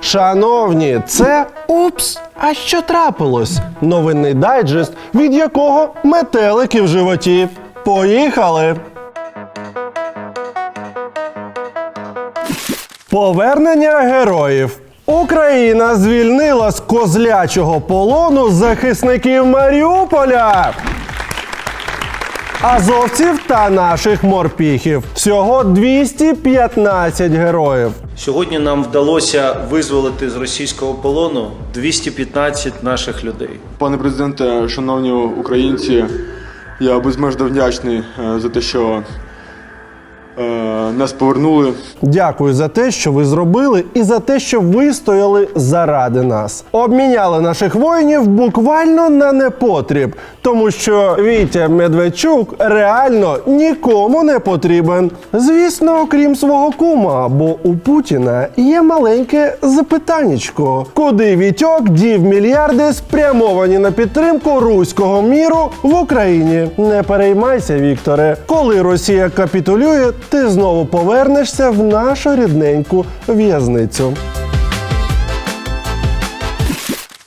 Шановні, це упс. А що трапилось? Новинний дайджест, від якого метелики в животі. Поїхали! Повернення героїв. Україна звільнила з козлячого полону захисників Маріуполя. Азовців та наших морпіхів. Всього 215 героїв. Сьогодні нам вдалося визволити з російського полону 215 наших людей. Пане президенте, шановні українці, я безмежно вдячний е, за те, що нас повернули. Дякую за те, що ви зробили, і за те, що вистояли заради нас. Обміняли наших воїнів буквально на непотріб, тому що Вітя Медведчук реально нікому не потрібен. Звісно, окрім свого кума, бо у Путіна є маленьке запитаннячко, куди Вітьок дів мільярди спрямовані на підтримку руського міру в Україні. Не переймайся, Вікторе. Коли Росія капітулює, ти знову повернешся в нашу рідненьку в'язницю.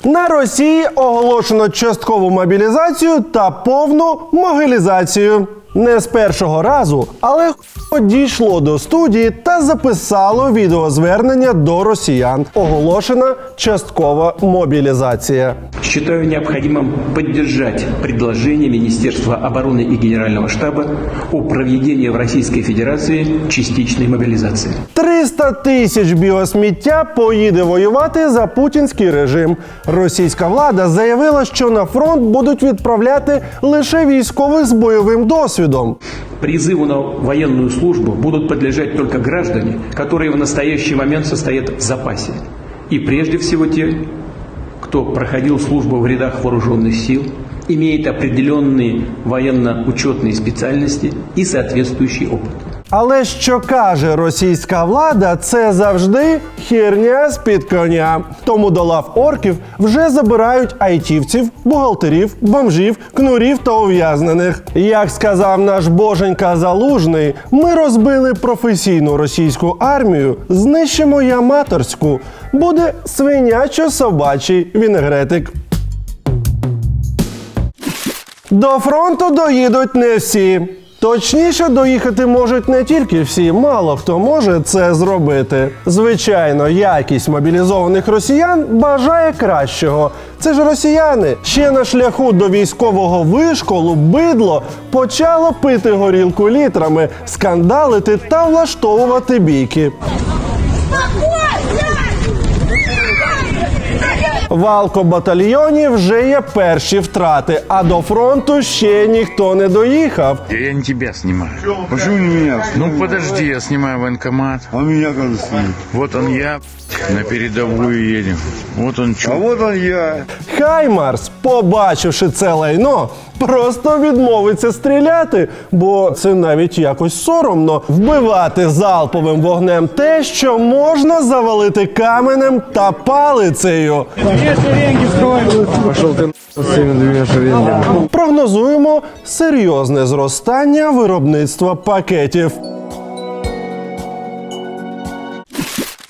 На Росії оголошено часткову мобілізацію та повну могилізацію. Не з першого разу, але дійшло до студії та записало відеозвернення до росіян. Оголошена часткова мобілізація. Считаю необходимым поддержать предложение Министерства обороны и Генерального штаба о проведении в Российской Федерации частичной мобилизации. 300 тисяч біосміття поїде воювати за путінський режим. Російська влада заявила, що на фронт будуть відправляти лише військових з бойовим досвідом. Призыву на военную службу будут подлежать только граждане, которые в настоящий момент состоят в запасе. И прежде всего те, кто проходил службу в рядах вооруженных сил, имеет определенные военно-учетные специальности и соответствующий опыт. Але що каже російська влада, це завжди херня з-під коня. Тому до лав орків вже забирають айтівців, бухгалтерів, бомжів, кнурів та ув'язнених. Як сказав наш боженька залужний, ми розбили професійну російську армію, знищимо й аматорську. Буде свинячо-собачий вінегретик. До фронту доїдуть не всі. Точніше, доїхати можуть не тільки всі, мало хто може це зробити. Звичайно, якість мобілізованих росіян бажає кращого. Це ж росіяни ще на шляху до військового вишколу бидло почало пити горілку літрами, скандалити та влаштовувати бійки. В алкобатальйоні вже є перші втрати, а до фронту ще ніхто не доїхав. Я, я не тебе знімаю. Почему не мене? Ну подожди, я знімаю воєнкомат. А мене коли снимут? Вот он я, на передову їдемо. Вот он А вот он я. Хаймарс, побачивши це лайно, просто відмовиться стріляти, бо це навіть якось соромно вбивати залповим вогнем те, що можна завалити каменем та палицею. Прогнозуємо серйозне зростання виробництва пакетів.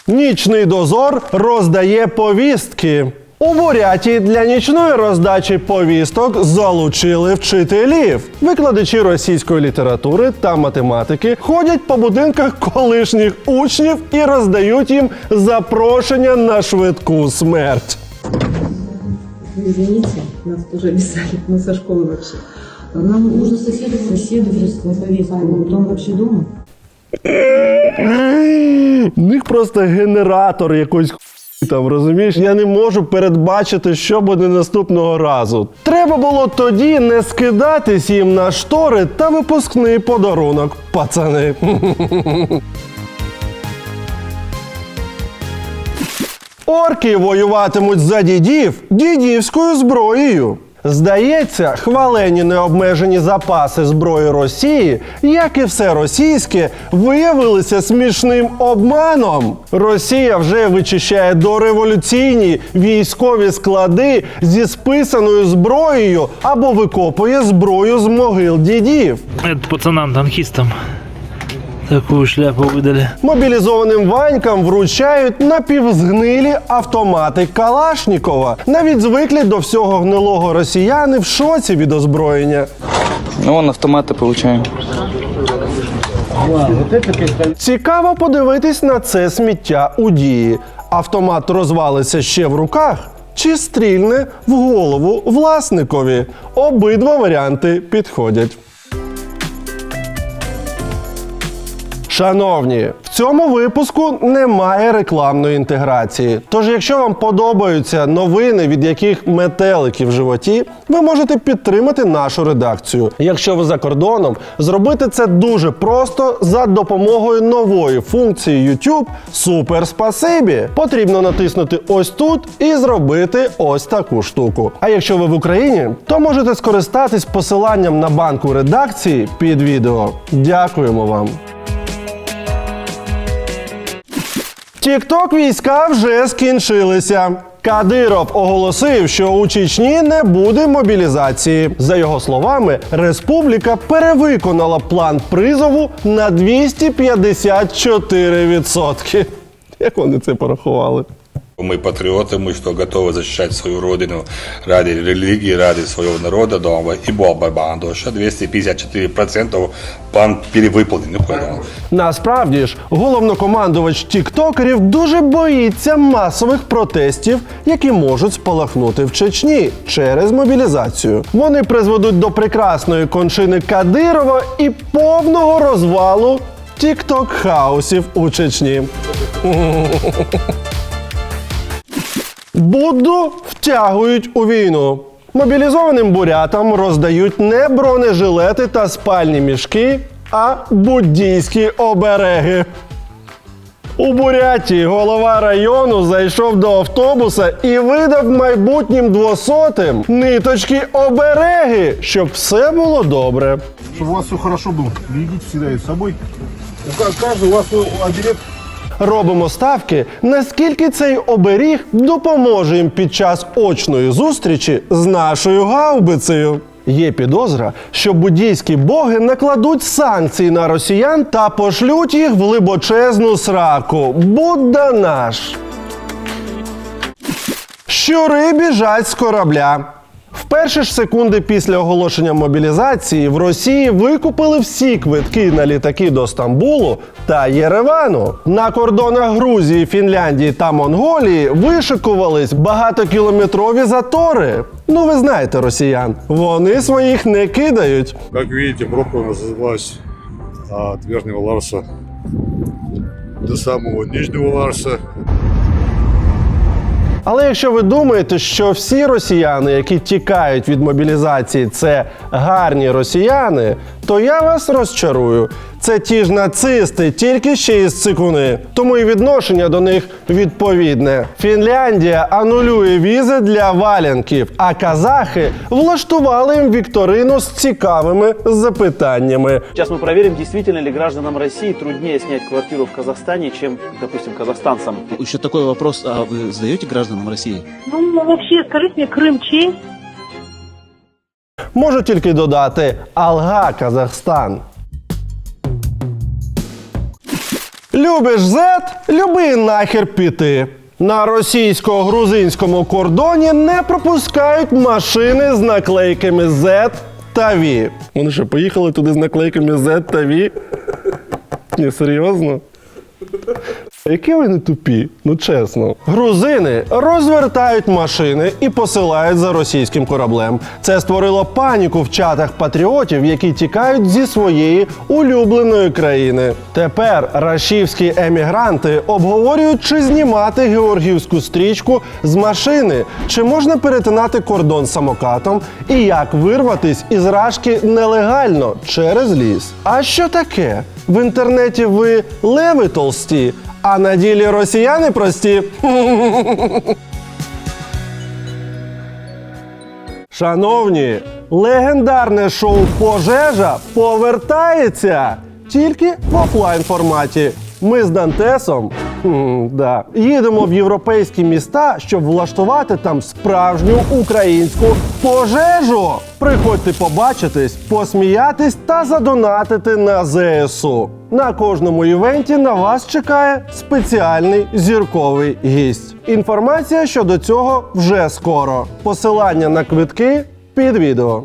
Нічний дозор роздає повістки. У Буряті для нічної роздачі повісток залучили вчителів. Викладачі російської літератури та математики ходять по будинках колишніх учнів і роздають їм запрошення на швидку смерть. Извините, нас тоже обязали, мы со школы вообще. Нам нужно соседу, соседу прислать повестку. Вот он вообще дома? У них просто генератор якоїсь хуй там, розумієш? Я не можу передбачити, що буде наступного разу. Треба було тоді не скидатись їм на штори та випускний подарунок, пацани. Орки воюватимуть за дідів дідівською зброєю. Здається, хвалені необмежені запаси зброї Росії, як і все російське, виявилися смішним обманом. Росія вже вичищає дореволюційні військові склади зі списаною зброєю або викопує зброю з могил дідів. Пацанам-танкистам такую шляпу выдали. Мобілізованим ванькам вручають напівзгнилі автомати Калашнікова. Навіть звиклі до всього гнилого росіяни в шоці від озброєння. Ну, вон автоматы получаем. Цікаво подивитись на це сміття у дії. Автомат розвалиться ще в руках чи стрільне в голову власникові. Обидва варіанти підходять. Шановні, в цьому випуску немає рекламної інтеграції. Тож, якщо вам подобаються новини, від яких метелики в животі, ви можете підтримати нашу редакцію. Якщо ви за кордоном, зробити це дуже просто за допомогою нової функції YouTube Супер Спасибі. Потрібно натиснути ось тут і зробити ось таку штуку. А якщо ви в Україні, то можете скористатись посиланням на банку редакції під відео. Дякуємо вам. Тікток війська вже скінчилися. Кадиров оголосив, що у Чечні не буде мобілізації. За його словами, республіка перевиконала план призову на 254%. Як вони це порахували? Мы патриоты, мы что готовы защищать свою родину ради религии, ради своего народа дома. И Боба Бандоша 254% план перевыполнен. Ну, понял. Насправді ж, головнокомандувач тіктокерів дуже боїться масових протестів, які можуть спалахнути в Чечні через мобілізацію. Вони призведуть до прекрасної кончини Кадирова і повного розвалу тікток-хаусів у Чечні. Будду втягують у війну. Мобілізованим бурятам роздають не бронежилети та спальні мішки, а буддійські обереги. У Бурятії голова району зайшов до автобуса і видав майбутнім двосотим ниточки обереги, щоб все було добре. Чтобы у вас все хорошо было. Берегите всегда их с собой. У ка- каждый у вас свой оберег Робимо ставки, наскільки цей оберіг допоможе їм під час очної зустрічі з нашою гаубицею. Є підозра, що буддійські боги накладуть санкції на росіян та пошлють їх в глибочезну сраку. Будда наш. Щури біжать з корабля. В перші ж секунди після оголошення мобілізації в Росії викупили всі квитки на літаки до Стамбулу та Єревану. На кордонах Грузії, Фінляндії та Монголії вишикувались багатокілометрові затори. Ну, ви знаєте росіян, вони своїх не кидають. Как видите, пробка называлась от Верхнего Ларса до самого Нижнего Ларса. Але якщо ви думаєте, що всі росіяни, які тікають від мобілізації, це гарні росіяни, то я вас розчарую. Це ті ж нацисти, тільки ще із цикуни. Тому і відношення до них відповідне. Фінляндія анулює візи для валянків, а казахи влаштували їм вікторину з цікавими запитаннями. Сейчас мы проверим, действительно ли гражданам России труднее снять квартиру в Казахстане, чем, допустим, казахстанцам. Еще такой вопрос, а вы сдаете гражданам России? Ну, вообще, скажите мне, Крым чей? Можу тільки додати Алга Казахстан. Любиш зет, люби нахер піти. На російсько-грузинському кордоні не пропускають машини з наклейками Z та V. Вони що, поїхали туди з наклейками Z та V? Ні, серйозно? Які вони тупі, ну чесно. Грузини розвертають машини і посилають за російським кораблем. Це створило паніку в чатах патріотів, які тікають зі своєї улюбленої країни. Тепер рашівські емігранти обговорюють, чи знімати георгіївську стрічку з машини, чи можна перетинати кордон самокатом, і як вирватись із рашки нелегально через ліс. А що таке? В інтернеті ви леви толсті, а на ділі росіяни прості. Шановні, легендарне шоу Пожежа повертається тільки в офлайн форматі. Ми з Дантесом да, їдемо в європейські міста, щоб влаштувати там справжню українську пожежу. Приходьте побачитись, посміятись та задонатити на ЗСУ. На кожному івенті на вас чекає спеціальний зірковий гість. Інформація щодо цього вже скоро. Посилання на квитки під відео.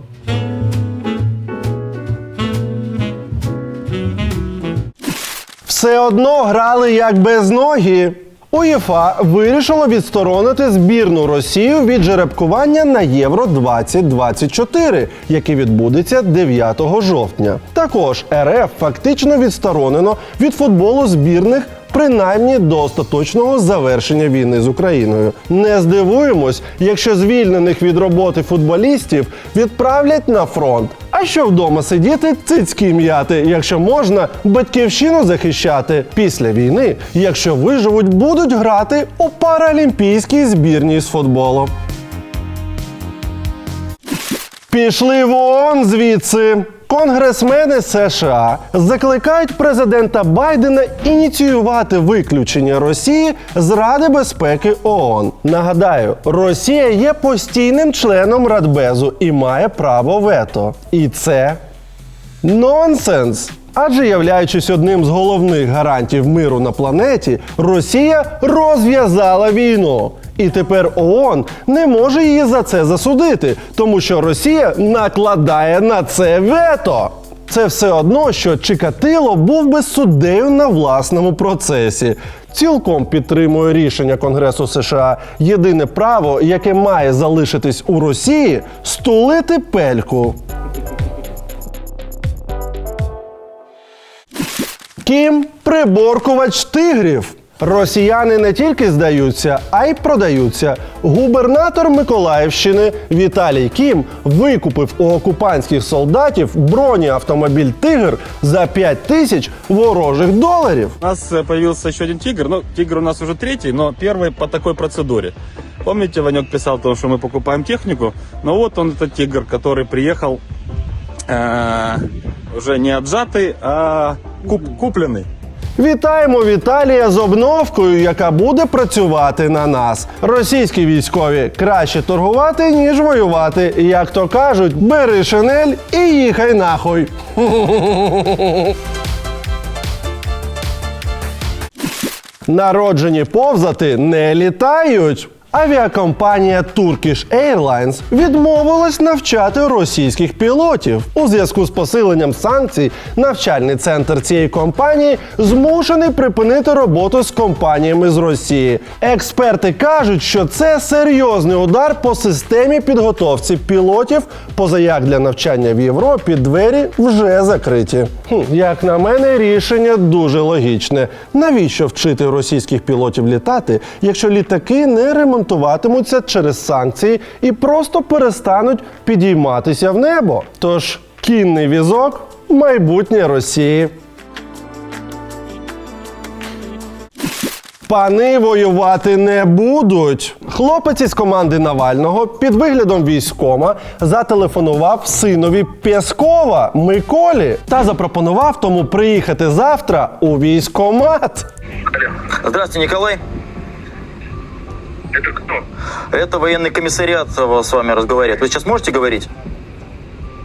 Все одно грали як без ноги. УЄФА вирішило відсторонити збірну Росію від жеребкування на Євро 2024, яке відбудеться 9 жовтня. Також РФ фактично відсторонено від футболу збірних. Принаймні до остаточного завершення війни з Україною. Не здивуємось, якщо звільнених від роботи футболістів відправлять на фронт. А що вдома сидіти, цицьки м'яти, якщо можна батьківщину захищати після війни, якщо виживуть, будуть грати у паралімпійській збірній з футболу. Пішли вон звідси. Конгресмени США закликають президента Байдена ініціювати виключення Росії з Ради безпеки ООН. Нагадаю, Росія є постійним членом Радбезу і має право вето. І це Нонсенс! Адже являючись одним з головних гарантів миру на планеті, Росія розв'язала війну. І тепер ООН не може її за це засудити, тому що Росія накладає на це вето. Це все одно, що Чикатило був би суддею на власному процесі. Цілком підтримує рішення Конгресу США. Єдине право, яке має залишитись у Росії, стулити пельку. Кім приборкувач тигрів. Росіяни не тільки здаються, а й продаються. Губернатор Миколаївщини Віталій Кім викупив у окупантських солдатів бронеавтомобіль Тигр за 5 тисяч ворожих доларів. У нас э, появился еще один тигр. Ну, тигр у нас уже третий, но первый по такой процедуре. Помните, Ванек писал о том, что мы покупаем технику? Ну вот он, этот тигр, который приехал э, уже не отжатый, а куп- купленный. Вітаємо Віталія з обновкою, яка буде працювати на нас. Російські військові краще торгувати, ніж воювати. Як то кажуть, бери шинель і їхай нахуй. Народжені повзати не літають. Авіакомпанія Turkish Airlines відмовилась навчати російських пілотів. У зв'язку з посиленням санкцій навчальний центр цієї компанії змушений припинити роботу з компаніями з Росії. Експерти кажуть, що це серйозний удар по системі підготовці пілотів, позаяк для навчання в Європі двері вже закриті. Хм, як на мене, рішення дуже логічне. Навіщо вчити російських пілотів літати, якщо літаки не ремонтуватимуться через санкції і просто перестануть підійматися в небо? Тож кінний візок майбутнє Росії. Пани воювати не будуть. Хлопець із команди Навального під виглядом військома зателефонував синові Пєскова Миколі та запропонував тому приїхати завтра у військомат. Здравствуйте, Николай. Это кто? Это военный комиссариат э, с вами разговаривает. Вы сейчас можете говорить?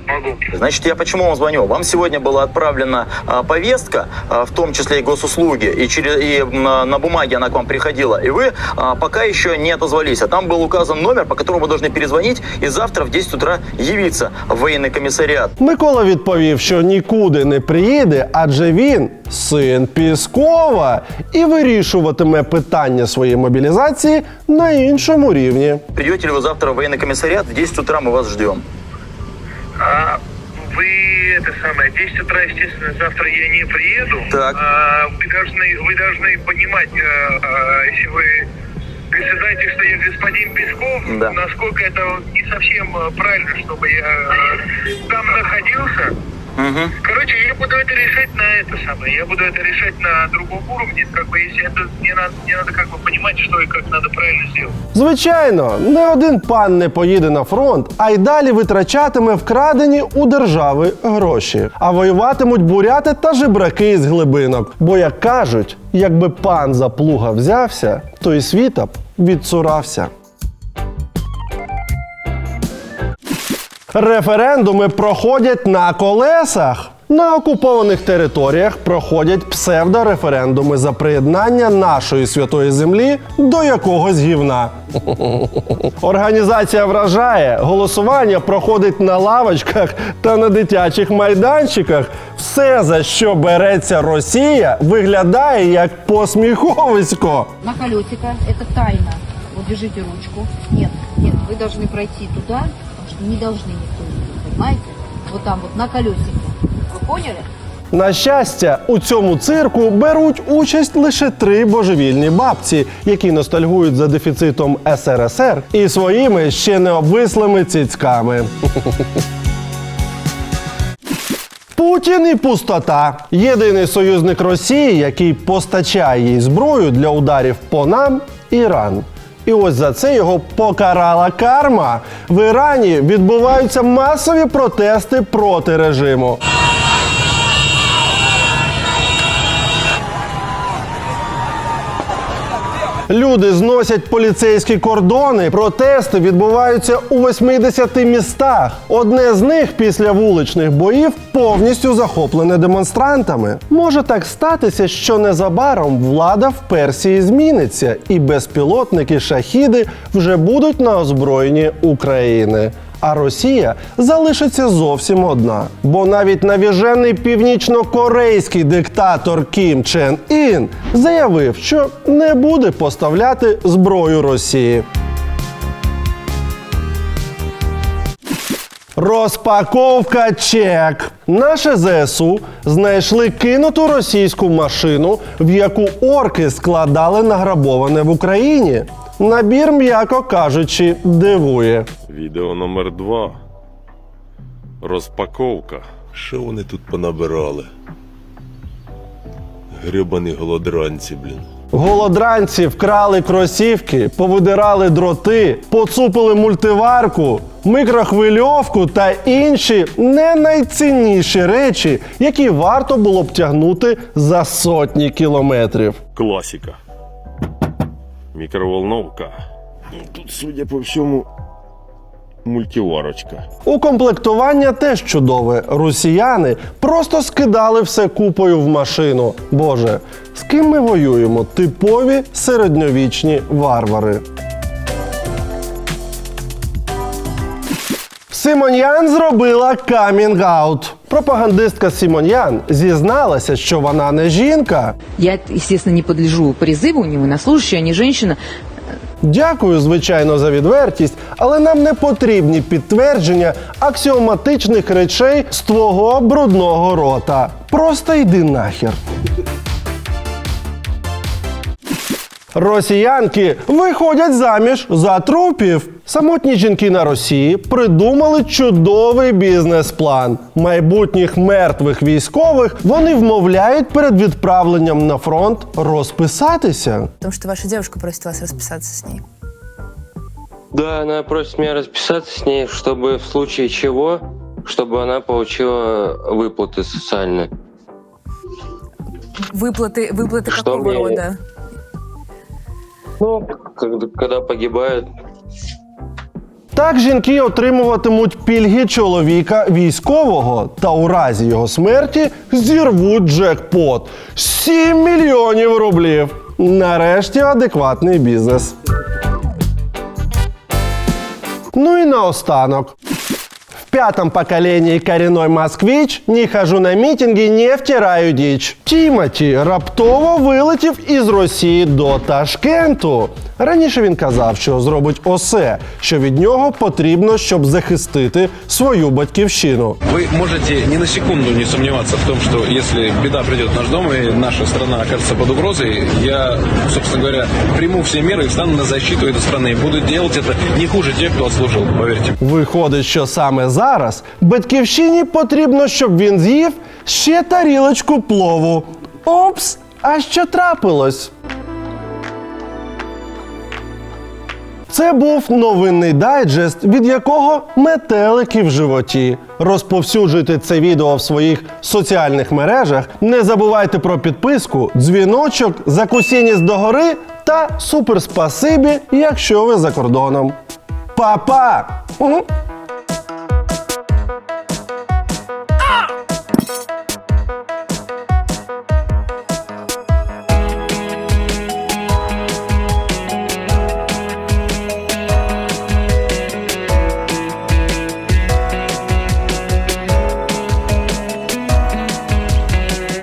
Могу. Значит, я почему вам звоню? Вам сегодня была отправлена а, повестка, а, в том числе и госуслуги, и, через, и на, на бумаге она к вам приходила, и вы а, пока еще не отозвались. А там был указан номер, по которому вы должны перезвонить и завтра в 10 утра явиться в военный комиссариат. Микола відповів, що нікуди не приїде, адже він син Піскова і вирішуватиме питання своєї мобілізації на іншому рівні. Придете ли вы завтра в военный комиссариат? В 10 утра мы вас ждем. А вы это самое, 10 утра, естественно, завтра я не приеду. Так. А, вы должны, вы должны понимать, э, э, если вы предполагаете, что я господин Песков, Да. насколько это не совсем э, правильно, чтобы я там находился. Короче, я буду это решать на это самое. Я буду это решать на другом уровне. Как бы, если это мне надо, мне надо как бы понимать, что и как надо правильно сделать. Звичайно, не один пан не поїде на фронт, а й далі витрачатиме вкрадені у держави гроші. А воюватимуть буряти та жебраки з глибинок. Бо як кажуть, якби пан за плуга взявся, то і світа б відцурався. Референдуми проходять на колесах. На окупованих територіях проходять псевдореферендуми за приєднання нашої святої землі до якогось гівна. Організація вражає, голосування проходить на лавочках та на дитячих майданчиках. Все, за що береться Росія, виглядає як посміховисько. На колесико, это тайна. Вот держите ручку. Нет, нет, вы должны пройти туда, потому что не должны никто видеть, понимаете? Вот там вот на колесико. Вы поняли? На щастя, у цьому цирку беруть участь лише три божевільні бабці, які ностальгують за дефіцитом СРСР і своїми ще не обвислими цицьками. Путін і пустота. Єдиний союзник Росії, який постачає їй зброю для ударів по нам Іран. І ось за це його покарала карма. В Ірані відбуваються масові протести проти режиму. Люди зносять поліцейські кордони. Протести відбуваються у 80 містах. Одне з них після вуличних боїв повністю захоплене демонстрантами. Може так статися, що незабаром влада в Персії зміниться, і безпілотники шахіди вже будуть на озброєнні України. А Росія залишиться зовсім одна. Бо навіть навіжений північно-корейський диктатор Кім Чен Ін заявив, що не буде поставляти зброю Росії. Розпаковка чек. Наше ЗСУ знайшли кинуту російську машину, в яку орки складали награбоване в Україні. Набір, м'яко кажучи, дивує. Відео номер два. Розпаковка. Що вони тут понабирали? Грибані голодранці, блін. Голодранці вкрали кросівки, повидирали дроти, поцупили мультиварку, микрохвильовку та інші не найцінніші речі, які варто було б тягнути за сотні кілометрів. Класіка. Мікроволновка. Тут, судя по всьому, мультиварочка. Укомплектування теж чудове. Росіяни просто скидали все купою в машину. Боже, з ким ми воюємо? Типові середньовічні варвари. Симоньян зробила камінг-аут. Пропагандистка Симоньян зізналася, що вона не жінка. Я, естественно, не подлежу призыву, не военнослужащая, не женщина. Дякую, звичайно, за відвертість, але нам не потрібні підтвердження аксіоматичних речей з твого брудного рота. Просто йди нахер. Росіянки виходять заміж за трупів. Самотні жінки на Росії придумали чудовий бізнес-план. Майбутніх мертвих військових вони вмовляють перед відправленням на фронт розписатися. Потому что ваша девушка просит вас расписаться с ней. Да, она просит меня расписаться с ней, чтобы в случае чего, чтобы она получила выплаты социальные. Выплаты, выплаты Что какого мне- рода? Ну, когда, когда погибают, так жінки отримуватимуть пільги чоловіка військового та у разі його смерті зірвуть джекпот 7 мільйонів рублів. Нарешті адекватний бізнес. Ну і наостанок В пятом поколении коренной москвич не хожу на мітинги, не втираю діч. Тімоті раптово вилетів із Росії до Ташкенту. Раніше він казав, що зробить усе, що від нього потрібно, щоб захистити свою батьківщину. Вы можете ни на секунду не сомневаться в том, что если беда придет в наш дом и наша страна окажется под угрозой, я, собственно говоря, приму все меры и встану на защиту этой страны. И буду делать это не хуже тех, кто отслужил, поверьте. Виходить, що саме зараз зараз батьківщині потрібно, щоб він з'їв ще тарілочку плову. Опс! А що трапилось? Це був новинний дайджест, від якого метелики в животі. Розповсюджуйте це відео в своїх соціальних мережах. Не забувайте про підписку, дзвіночок, закусіність догори та суперспасибі, якщо ви за кордоном. Па-па!